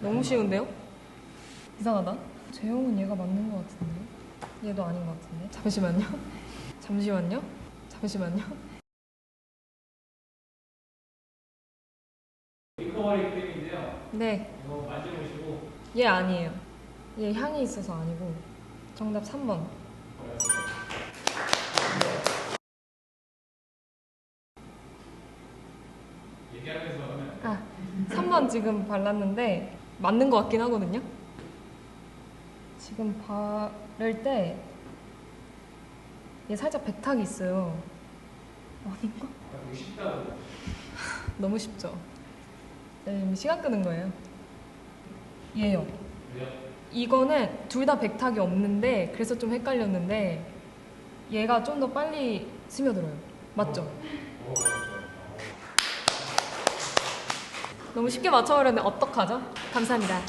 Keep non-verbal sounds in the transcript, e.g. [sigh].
너무 쉬운데요? 이상하다. 재영은 얘가 맞는 것 같은데. 얘도 아닌 것 같은데. 잠시만요. [laughs] 잠시만요. 잠시만요. 리커버리 크림인데요. 네, 이거 만져보시고 얘 아니에요. 얘 향이 있어서 아니고. 정답 3번. 얘기하면서 하면 아, 3번 지금 발랐는데 맞는 것 같긴 하거든요. 지금 바를 때 얘 살짝 백탁이 있어요. 아닌가? [laughs] 너무 쉽죠? 네, 지금 시간 끄는 거예요. 얘요. 이거는 둘 다 백탁이 없는데 그래서 좀 헷갈렸는데 얘가 좀 더 빨리 스며들어요. 맞죠? 너무 쉽게 맞춰버렸는데 어떡하죠? 감사합니다.